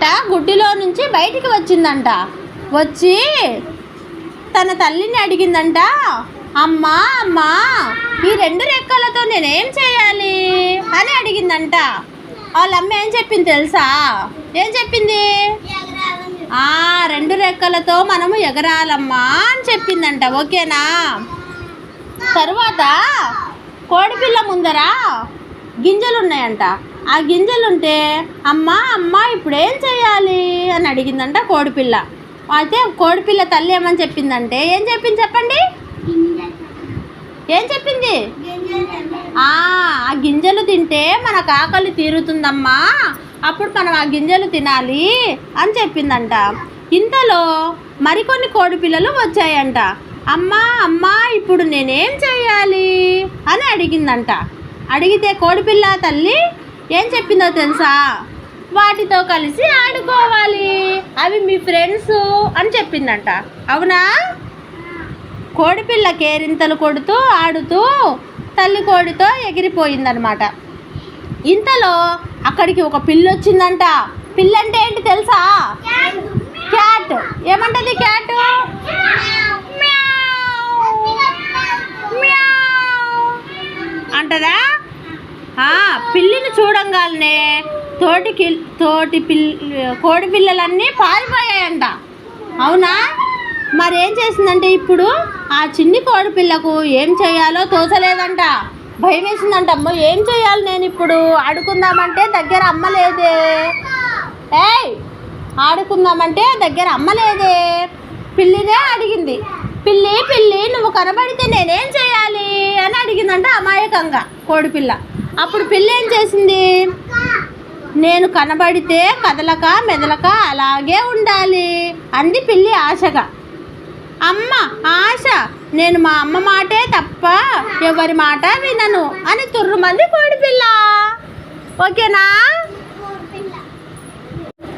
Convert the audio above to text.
అంట గుడ్డిలో నుంచి బయటికి వచ్చిందంట. వచ్చి తన తల్లిని అడిగిందంట అమ్మా అమ్మా ఈ రెండు రెక్కలతో నేనేం చేయాలి? అని అడిగిందంట. వాళ్ళ అమ్మ ఏం చెప్పింది తెలుసా? ఏం చెప్పింది? ఆ రెండు రెక్కలతో మనము ఎగరాలమ్మా అని చెప్పిందంట. ఓకేనా? తర్వాత కోడిపిల్ల ముందర గింజలు ఉన్నాయంట ఆ గింజలుంటే అమ్మ అమ్మ ఇప్పుడు ఏం చేయాలి అని అడిగిందంట కోడిపిల్ల. అయితే కోడిపిల్ల తల్లి ఏమని చెప్పిందంటే ఏం చెప్పింది చెప్పండి? ఏం చెప్పింది? ఆ గింజలు తింటే మనకు ఆకలి తీరుతుందమ్మా. అప్పుడు మనం ఆ గింజలు తినాలి అని చెప్పిందంట. ఇంతలో మరికొన్ని కోడిపిల్లలు వచ్చాయంట. అమ్మా అమ్మా ఇప్పుడు నేనేం చేయాలి అని అడిగిందంట. అడిగితే కోడిపిల్ల తల్లి ఏం చెప్పిందో తెలుసా? వాటితో కలిసి ఆడుకోవాలి. అవి మీ ఫ్రెండ్స్ అని చెప్పిందంట. అవునా? కోడిపిల్ల కేరింతలు కొడుతూ ఆడుతూ తల్లి కోడితో ఎగిరిపోయిందనమాట. ఇంతలో అక్కడికి ఒక పిల్లి వచ్చిందంట పిల్లి అంటే ఏంటి తెలుసా? క్యాట్. ఏమంటది క్యాట్? అంటదా? పిల్లిని చూడంగానే తోటి తోటి పిల్ కోడి పిల్లలన్నీ పారిపోయాయంట. అవునా? మరేం చేసిందంటే ఇప్పుడు ఆ చిన్ని కోడి పిల్లకు ఏం చేయాలో తోచలేదంట. భయం వేసిందంట అమ్మ ఏం చేయాలి నేను ఇప్పుడు? ఆడుకుందామంటే దగ్గర అమ్మ లేదే. ఏయ్ ఆడుకుందామంటే దగ్గర అమ్మ లేదే. పిల్లినే అడిగింది. పిల్లి పిల్లి నువ్వు కనబడితే నేనేం చేయాలి? అని అడిగిందంట అమాయకంగా కోడిపిల్ల అప్పుడు పిల్ల ఏం చేసింది? నేను కనబడితే కదలక మెదలక అలాగే ఉండాలి అంది పిల్లి ఆశగా. అమ్మ ఆశ నేను మా అమ్మ మాటే తప్ప ఎవరి మాట వినను అని తుర్రుమంది కోడిపిల్ల ఓకేనా?